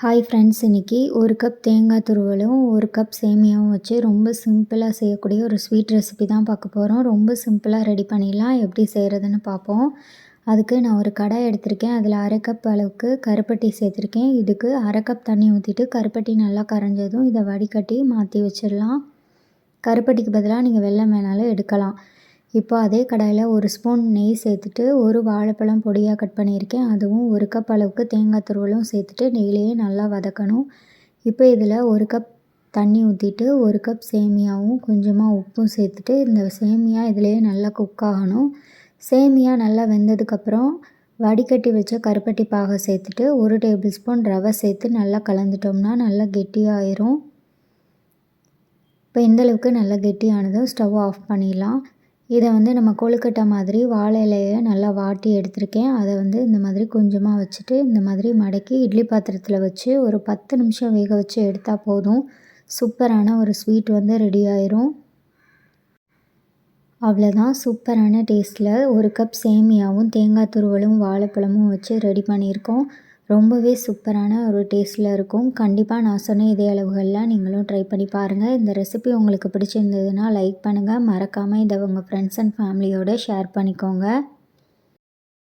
Hi friends இன்றைக்கி ஒரு cup தேங்காய் துருவலும் ஒரு கப் சேமியாவும் வச்சு ரொம்ப சிம்பிளாக செய்யக்கூடிய ஒரு ஸ்வீட் ரெசிபி தான் பார்க்க போகிறோம் ரொம்ப சிம்பிளாக ரெடி பண்ணிடலாம். எப்படி செய்கிறதுன்னு பார்ப்போம். அதுக்கு நான் ஒரு கடாய் எடுத்திருக்கேன். அதில் அரை கப் அளவுக்கு கருப்பட்டி சேர்த்துருக்கேன். இதுக்கு அரை கப் தண்ணி ஊற்றிட்டு கருப்பட்டி நல்லா கரைஞ்சதும் இதை வடிகட்டி மாற்றி வச்சிடலாம். கருப்பட்டிக்கு பதிலாக நீங்கள் வெள்ளம் வேணாலும் எடுக்கலாம். இப்போ அதே கடாயில் ஒரு ஸ்பூன் நெய் சேர்த்துட்டு ஒரு வாழைப்பழம் பொடியாக கட் பண்ணியிருக்கேன். அதுவும் ஒரு கப் அளவுக்கு தேங்காய் துருவலும் சேர்த்துட்டு நெய்லேயே நல்லா வதக்கணும். இப்போ இதில் ஒரு கப் தண்ணி ஊற்றிட்டு ஒரு கப் சேமியாவும் கொஞ்சமாக உப்பும் சேர்த்துட்டு இந்த சேமியா இதிலேயே நல்லா குக் ஆகணும். சேமியா நல்லா வெந்ததுக்கப்புறம் வடிகட்டி வச்ச கருப்பட்டி பாகை சேர்த்துட்டு ஒரு டேபிள் ஸ்பூன் ரவை சேர்த்து நல்லா கலந்துட்டோம்னா நல்லா கெட்டியாயிரும். இப்போ இந்தளவுக்கு நல்லா கெட்டியானதும் ஸ்டவ் ஆஃப் பண்ணிடலாம். இதை வந்து நம்ம கொழுக்கட்டை மாதிரி வாழை இலையை நல்லா வாட்டி எடுத்திருக்கேன். அதை வந்து இந்த மாதிரி கொஞ்சமாக வச்சுட்டு இந்த மாதிரி மடக்கி இட்லி பாத்திரத்தில் வச்சு ஒரு பத்து நிமிஷம் வேக வச்சு எடுத்தால் போதும். சூப்பரான ஒரு ஸ்வீட் வந்து ரெடி ஆயிரும். அவ்வளோதான் சூப்பரான டேஸ்ட்டில் ஒரு கப் சேமியாவும் தேங்காய் துருவலும் வாழைப்பழமும் வச்சு ரெடி பண்ணியிருக்கோம். ரொம்பவே சூப்பரான ஒரு டேஸ்ட்டில் இருக்கும். கண்டிப்பாக நான் சொன்ன இதே அளவுகள்லாம் நீங்களும் ட்ரை பண்ணி பாருங்கள் இந்த ரெசிபி உங்களுக்கு பிடிச்சிருந்ததுன்னா லைக் பண்ணுங்கள் மறக்காமல் இதை உங்கள் ஃப்ரெண்ட்ஸ் அண்ட் ஃபேமிலியோடு ஷேர் பண்ணிக்கோங்க.